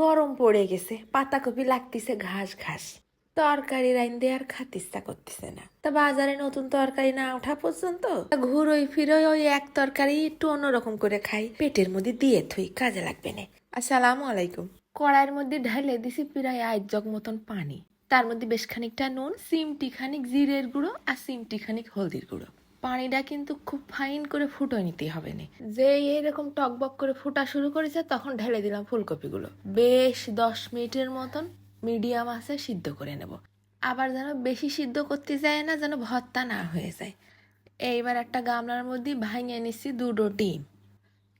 গরম পড়ে গেছে, পাতাকপি লাগতেছে ঘাস ঘাস। তরকারি রাইন দিয়ে আর খাতে ইচ্ছা করতেছে না। তা বাজারে নতুন তরকারি না ওঠা পর্যন্ত ঘুরোই ফিরোই ওই এক তরকারি একটু অন্যরকম করে খাই। পেটের মধ্যে দিয়ে থুই, কাজে লাগবে না। আসসালামু আলাইকুম। কড়াইয়ের মধ্যে ঢেলে দিছি প্রায় আট জগ মতন পানি। তার মধ্যে বেশ খানিকটা নুন, সিমটি খানিক জিরের গুঁড়ো আর সিমটি খানিক হলদির গুঁড়ো। পানিটা কিন্তু খুব ফাইন করে ফুটো নিতে হবে না। যে এরকম টকবক করে ফুটা শুরু করেছে, তখন ঢেলে দিলাম ফুলকপিগুলো। বেশ দশ মিনিটের মতন মিডিয়াম আছে, সিদ্ধ করে নেব। আবার যেন বেশি সিদ্ধ করতে যায় না, যেন ভর্তা না হয়ে যায়। এইবার একটা গামলার মধ্যে ভাঙিয়ে নিচ্ছি দুটো ডিম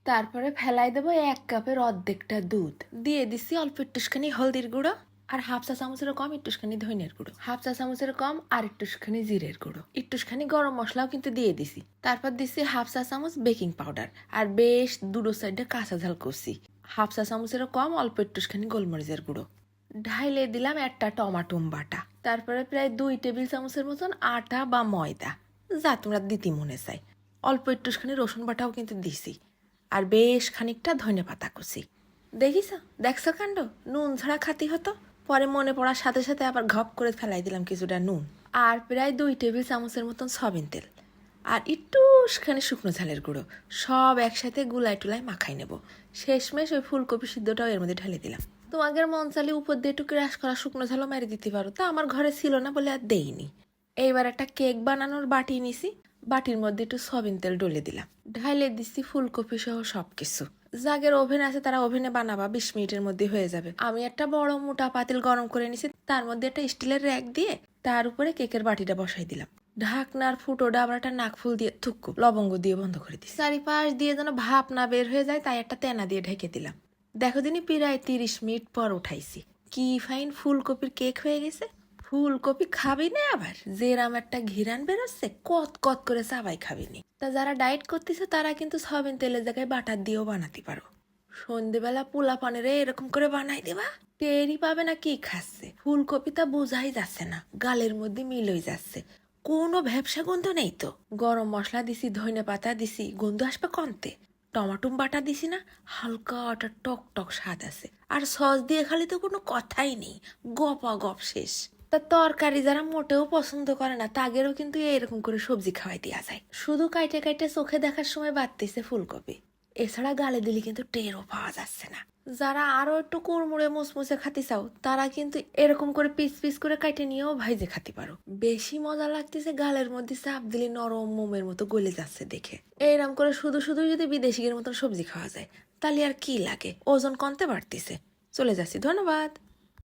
তারপরে ফেলাই দেবো এক কাপের অর্ধেকটা দুধ। দিয়ে দিচ্ছি অল্প একটুখানি হলদির গুঁড়ো। আর হাফ চা কম একটুখানি ধনিয়ার গুঁড়ো। হাফ চা চামচের কম আর একটুখানি জিরের গুঁড়ো। একটুখানি গরম মশলাও কিন্তু দিয়ে দিছি। তারপর দিছি হাফ চা চামচ বেকিং পাউডার। আর বেশ দুটো সাইডে কাঁচা ঝাল করছি। হাফ চা কম, অল্প একটুখানি গোলমরিচের গুঁড়ো। ঢাইলে দিলাম একটা টমাটোম বাটা। তারপরে প্রায় দুই টেবিল চামচের মতন আটা বা ময়দা, যা তোমরা দিতি মনে চাই অল্প একটুখানি রসুন বাটাও কিন্তু দিছি। আর বেশ খানিকটা ধনে পাতা কুচি। দেখিস দেখছ কাণ্ড? নুন ছাড়া খাতি হতো? পরে মনে পড়ার সাথে সাথে আবার ঘপ করে ফেলাই দিলাম কিছুটা নুন। আর প্রায় দুই টেবিল চামচের মতন সয়াবিন তেল। আর একটু একটুখানি শুকনো ঝালের গুঁড়ো। সব একসাথে গুলাই টুলাই মাখাই নেব। শেষমেশ ওই ফুলকপি সিদ্ধটাও এর মধ্যে ঢেলে দিলাম। তোমাদের মন চালে উপর দিয়ে একটু ক্রাশ করা শুকনো ঝালও মেরে দিতে পারো। তা আমার ঘরে ছিল না বলে আর দেইনি। এইবার একটা কেক বানানোর বাটি নিছি। বাটির মধ্যে একটু সয়াবিন তেল ডলে দিলাম। ঢাইলে দিছি ফুলকপি সহ সবকিছু। যাদের ওভেন আছে, তারা ওভেনে বানাবা, বিশ মিনিটের মধ্যে হয়ে যাবে। আমি একটা বড় মোটা পাতিল গরম করে নিছি, তার মধ্যে একটা স্টিলের র্যাক দিয়ে তার উপরে কেকের বাটিটা বসাই দিলাম। ঢাকনার ফুটো আবার একটা নাক ফুল দিয়ে থুক্কু, লবঙ্গ দিয়ে বন্ধ করে দিই চারিপাশ দিয়ে যেন ভাপ না বের হয়ে যায়, তাই একটা তেনা দিয়ে ঢেকে দিলাম। দেখো দিনই প্রায় তিরিশ মিনিট পর উঠাইছি। কি ফাইন ফুলকপির কেক হয়ে গেছে। ফুলকপি খাবি না আবার? যেরাম একটা ঘিরান বেরোচ্ছে, কত কত করে চাবাই খাবি নি। তা যারা ডায়েট করতেছে, তারা কিন্তু সয়াবিন তেলের জায়গায় বাটার দিয়েও বানাতে পারো। সন্ধেবেলা পোলা পানের এরকম করে বানাই দেবা। টেরই পাবে না কি খাচ্ছে। ফুলকপি তা বোঝাই যাচ্ছে না, গালের মধ্যে মিলই যাচ্ছে। কোনো ভ্যাবসা গন্ধ নেই তো। গরম মশলা দিছি ধনে পাতা দিছি, গন্ধ আসবে কমতে টমাটুম বাটা দিছি না, হালকা একটা টক টক স্বাদ আছে। আর সস দিয়ে খালি তো কোনো কথাই নেই। গপা গপ শেষ। তা তরকারি যারা মোটেও পছন্দ করে না, তাদেরও কিন্তু এরকম করে সবজি খাওয়াই দেওয়া যায়। শুধু কাইটে কাইটে চোখে দেখার সময় বাড়তেছে ফুলকপি। এছাড়া গালে দিলে কিন্তু টেরও পাওয়া যাচ্ছে না। যারা আরও একটু কুড়মুড়ে মুসমুসে খাতে চাও, তারা কিন্তু এরকম করে পিস পিস করে কাইটে নিয়েও ভাইজে খাতে পারো। বেশি মজা লাগতেছে গালের মধ্যে চাপ দিলে নরম মোমের মতো গলে যাচ্ছে দেখে। এইরকম করে শুধু শুধু যদি বিদেশিদের মতন সবজি খাওয়া যায়, তাহলে আর কি লাগে? ওজন কমতে বাড়তিছে। চলে যাচ্ছি, ধন্যবাদ।